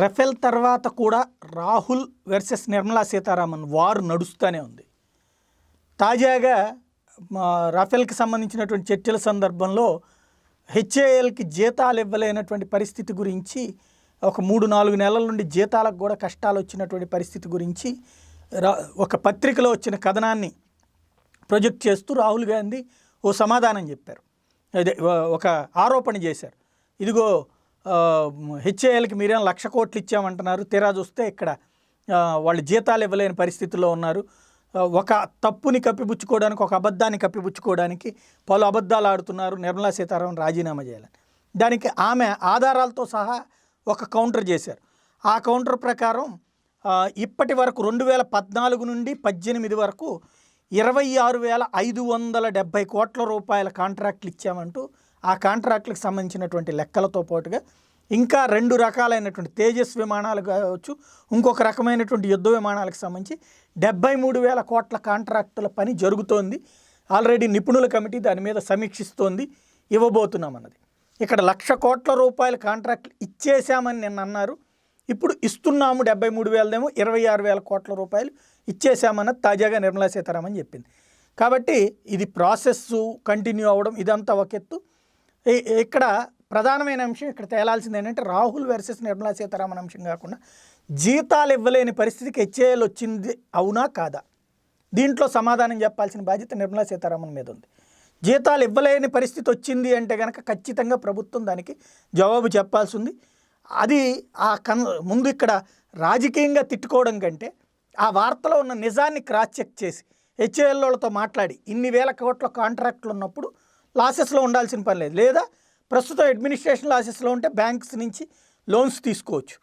Rafale తర్వాత కూడా Rahul versus Nirmala Sitharaman వారు నడుస్తూనే ఉంది. తాజాగా రఫెల్కి రఫేల్కి సంబంధించినటువంటి చర్చల సందర్భంలో హెచ్ఏఎల్కి జీతాలు ఇవ్వలేనటువంటి పరిస్థితి గురించి ఒక మూడు నాలుగు నెలల నుండి జీతాలకు కూడా కష్టాలు వచ్చినటువంటి పరిస్థితి గురించి ఒక పత్రికలో వచ్చిన కథనాన్ని ప్రొజెక్ట్ చేస్తూ రాహుల్ గాంధీ ఓ సమాధానం చెప్పారు. అదే ఒక ఆరోపణ చేశారు. ఇదిగో హెచ్ఏఎల్కి మీరేం లక్ష కోట్లు ఇచ్చామంటున్నారు. తీరా చూస్తే ఇక్కడ వాళ్ళు జీతాలు ఇవ్వలేని పరిస్థితుల్లో ఉన్నారు. ఒక తప్పుని కప్పిపుచ్చుకోవడానికి ఒక అబద్ధాన్ని కప్పిపుచ్చుకోవడానికి పలు అబద్ధాలు ఆడుతున్నారు నిర్మలా సీతారామన్ రాజీనామా చేయాలని. దానికి ఆమె ఆధారాలతో సహా ఒక కౌంటర్ చేశారు. ఆ కౌంటర్ ప్రకారం ఇప్పటి వరకు రెండు వేల పద్నాలుగు నుండి పద్దెనిమిది వరకు ఇరవై ఆరు వేల ఐదు వందల డెబ్భై కోట్ల రూపాయల కాంట్రాక్ట్లు ఇచ్చామంటూ ఆ కాంట్రాక్ట్లకు సంబంధించినటువంటి లెక్కలతో పాటుగా ఇంకా రెండు రకాలైనటువంటి తేజస్ విమానాలు కావచ్చు ఇంకొక రకమైనటువంటి యుద్ధ విమానాలకు సంబంధించి డెబ్బై మూడు వేల కోట్ల కాంట్రాక్టుల పని జరుగుతోంది. ఆల్రెడీ నిపుణుల కమిటీ దాని మీద సమీక్షిస్తోంది ఇవ్వబోతున్నామన్నది. ఇక్కడ లక్ష కోట్ల రూపాయల కాంట్రాక్ట్లు ఇచ్చేశామని నిన్న అన్నారు. ఇప్పుడు ఇస్తున్నాము డెబ్బై మూడు వేలదేమో ఇరవై ఆరు వేల కోట్ల రూపాయలు ఇచ్చేశామన్నది తాజాగా నిర్మలా సీతారామన్ చెప్పింది. కాబట్టి ఇది ప్రాసెస్ కంటిన్యూ అవ్వడం ఇదంతా ఒక ఎత్తు. ఇక్కడ ప్రధానమైన అంశం ఇక్కడ తేలాల్సింది ఏంటంటే రాహుల్ వర్సెస్ నిర్మలా సీతారామన్ అంశం కాకుండా జీతాలు ఇవ్వలేని పరిస్థితికి హెచ్ఏఎల్ వచ్చింది అవునా కాదా? దీంట్లో సమాధానం చెప్పాల్సిన బాధ్యత నిర్మలా సీతారామన్ మీద ఉంది. జీతాలు ఇవ్వలేని పరిస్థితి వచ్చింది అంటే కనుక ఖచ్చితంగా ప్రభుత్వం దానికి జవాబు చెప్పాల్సి ఉంది. అది ఆ కన్ ముందు ఇక్కడ రాజకీయంగా తిట్టుకోవడం కంటే ఆ వార్తలో ఉన్న నిజాన్ని క్రాస్ చెక్ చేసి హెచ్ఏఎల్ వాళ్ళతో మాట్లాడి ఇన్ని వేల కోట్ల కాంట్రాక్ట్లు ఉన్నప్పుడు లాసెస్లో ఉండాల్సిన పని లేదు. లేదా ప్రస్తుతం అడ్మినిస్ట్రేషన్ లాసెస్లో ఉంటే బ్యాంక్స్ నుంచి లోన్స్ తీసుకోవచ్చు.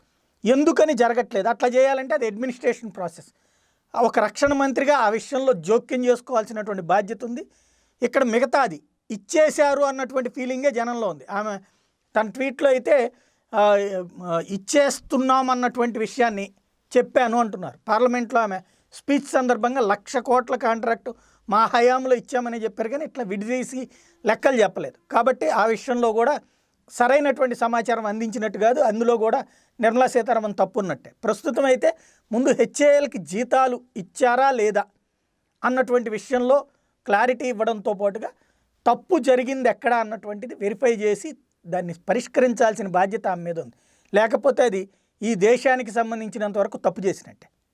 ఎందుకని జరగట్లేదు. అట్లా చేయాలంటే అది అడ్మినిస్ట్రేషన్ ప్రాసెస్. ఒక రక్షణ మంత్రిగా ఆ విషయంలో జోక్యం చేసుకోవాల్సినటువంటి బాధ్యత ఉంది. ఇక్కడ మిగతాది ఇచ్చేశారు అన్నటువంటి ఫీలింగే జనంలో ఉంది. ఆమె తన ట్వీట్లో అయితే ఇచ్చేస్తున్నాం అన్నటువంటి విషయాన్ని చెప్పాను అంటున్నారు. పార్లమెంట్లో ఆమె స్పీచ్ సందర్భంగా లక్ష కోట్ల కాంట్రాక్టు మా హయాంలో ఇచ్చామని చెప్పారు కానీ ఇట్లా విడిదీసి లెక్కలు చెప్పలేదు. కాబట్టి ఆ విషయంలో కూడా సరైనటువంటి సమాచారం అందించినట్టు కాదు అందులో కూడా నిర్మలా సీతారామన్ తప్పు ఉన్నట్టే ప్రస్తుతం అయితే ముందు హెచ్ఏఎల్కి జీతాలు ఇచ్చారా లేదా అన్నటువంటి విషయంలో క్లారిటీ ఇవ్వడంతో పాటుగా తప్పు జరిగింది ఎక్కడ అన్నటువంటిది వెరిఫై చేసి దాన్ని పరిష్కరించాల్సిన బాధ్యత ఆమె మీద ఉంది. లేకపోతే అది ఈ దేశానికి సంబంధించినంత వరకు తప్పు చేసినట్టే.